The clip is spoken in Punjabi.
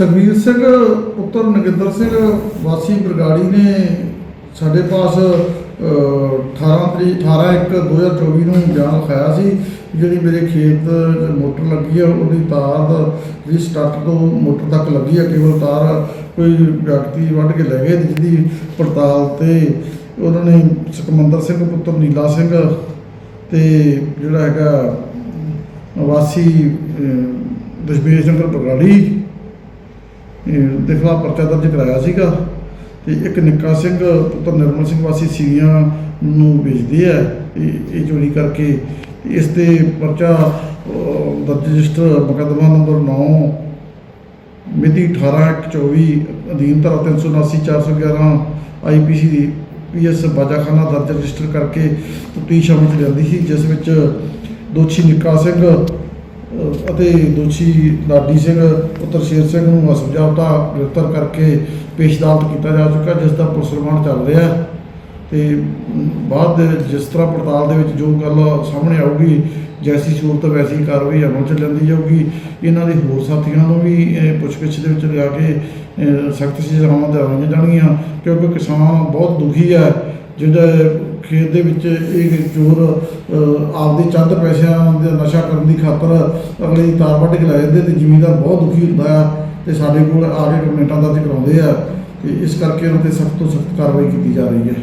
ਸੁਖਬੀਰ ਸਿੰਘ ਪੁੱਤਰ ਨਗਿੰਦਰ ਸਿੰਘ ਵਾਸੀ ਬਰਗਾੜੀ ਨੇ ਸਾਡੇ ਪਾਸ ਅਹ, 18 ਤਰੀਕ 18 ਇੱਕ 2024 ਨੂੰ ਜਾਣ ਲਿਖਾਇਆ ਸੀ ਜਿਹੜੀ ਮੇਰੇ ਖੇਤ ਮੋਟਰ ਲੱਗੀ ਆ ਉਹਦੀ ਤਾਰ ਜਿਹੜੀ ਸਟਾਰਟ ਤੋਂ ਮੋਟਰ ਤੱਕ ਲੱਗੀ ਆ ਕੇਵਲ ਤਾਰ ਕੋਈ ਵਿਅਕਤੀ ਵੱਢ ਕੇ ਲੈ ਗਏ ਜਿਹਦੀ ਪੜਤਾਲ ਤੇ ਉਹਨਾਂ ਨੇ ਸੁਖਮੰਦਰ ਸਿੰਘ ਪੁੱਤਰ ਨੀਲਾ ਸਿੰਘ ਤੇ ਜਿਹੜਾ ਹੈਗਾ ਵਾਸੀ ਦਸ਼ਮੇਸ਼ ਨਗਰ ਬਰਗਾੜੀ ਦੇ ਖਿਲਾਫ ਪਰਚਾ ਦਰਜ ਕਰਾਇਆ ਸੀਗਾ ਤੇ ਇੱਕ ਨਿੱਕਾ ਸਿੰਘ ਪੁੱਤਰ ਨਿਰਮਲ ਸਿੰਘ ਵਾਸੀ ਸੀਵੀਆਂ ਨੂੰ ਵੇਚਦੇ ਆ ਇਹ ਇਹ ਚੋਰੀ ਕਰਕੇ ਇਸ ਤੇ ਪਰਚਾ ਦਰਜ ਰਜਿਸਟਰ ਮੁਕੱਦਮਾ ਨੰਬਰ 9 ਮਿਤੀ 18/24 ਅਧੀਨ ਧਾਰਾ 379 411 ਆਈਪੀਸੀ ਦੀ ਪੀਐਸ ਬਾਜਾਖਾਨਾ ਦਰਜ ਰਜਿਸਟਰ ਕਰਕੇ ਤਫਤੀਸ਼ ਅਮਲ 'ਚ ਲਿਆਂਦੀ ਸੀ, ਜਿਸ ਵਿੱਚ ਦੋਸ਼ੀ ਨਿੱਕਾ ਸਿੰਘ ਅਤੇ ਦੋਸ਼ੀ ਲਾਡੀ ਸਿੰਘ, ਪੁੱਤਰ ਸ਼ੇਰ ਸਿੰਘ ਨੂੰ ਅਸਮਝਾਵਤਾ ਗ੍ਰਿਫਤਾਰ ਕਰਕੇ ਪੇਸ਼ ਅਦਾਲਤ ਕੀਤਾ ਜਾ ਚੁੱਕਾ, ਜਿਸ ਦਾ ਪੁਲਿਸ ਰਿਮਾਂਡ ਚੱਲ ਰਿਹਾ ਹੈ। ਤੇ ਬਾਅਦ ਦੇ ਵਿੱਚ ਜਿਸ ਤਰ੍ਹਾਂ ਪੜਤਾਲ ਦੇ ਵਿੱਚ ਜੋ ਗੱਲ ਸਾਹਮਣੇ ਆਊਗੀ, ਜੈਸੀ ਸੂਰਤ ਵੈਸੀ ਕਾਰਵਾਈ ਅਮਲ ਚ ਲੈਂਦੀ ਜਾਊਗੀ। ਇਹਨਾਂ ਦੇ ਹੋਰ ਸਾਥੀਆਂ ਨੂੰ ਵੀ ਇਹ ਪੁੱਛਗਿੱਛ ਦੇ ਵਿੱਚ ਲਿਆ ਕੇ ਸਖਤ ਸਜ਼ਾਵਾਂ ਦਿਵਾਈਆਂ ਜਾਣਗੀਆਂ, ਕਿਉਂਕਿ ਕਿਸਾਨ ਬਹੁਤ ਦੁਖੀ ਹੈ ਜਿਹੜਾ ਖੇਤ ਦੇ ਵਿੱਚ ਇਹ ਚੋਰ ਆਪਦੇ ਚੰਦ ਪੈਸਿਆਂ ਦਾ ਨਸ਼ਾ ਕਰਨ ਦੀ ਖਾਤਰ ਅਗਲੇ ਤਾਰ ਵੱਢ ਕੇ ਲੈ ਜਾਂਦੇ ਤੇ ਜ਼ਿਮੀਂਦਾਰ ਬਹੁਤ ਦੁਖੀ ਹੁੰਦਾ ਆ ਤੇ ਸਾਡੇ ਕੋਲ ਆ ਕੇ ਕੰਪਲੇਂਟਾਂ ਦਰਜ ਕਰਾਉਂਦੇ ਆ ਤੇ ਇਸ ਕਰਕੇ ਉਹਨਾਂ ਤੇ ਸਖਤ ਤੋਂ ਸਖਤ ਕਾਰਵਾਈ ਕੀਤੀ ਜਾ ਰਹੀ ਹੈ।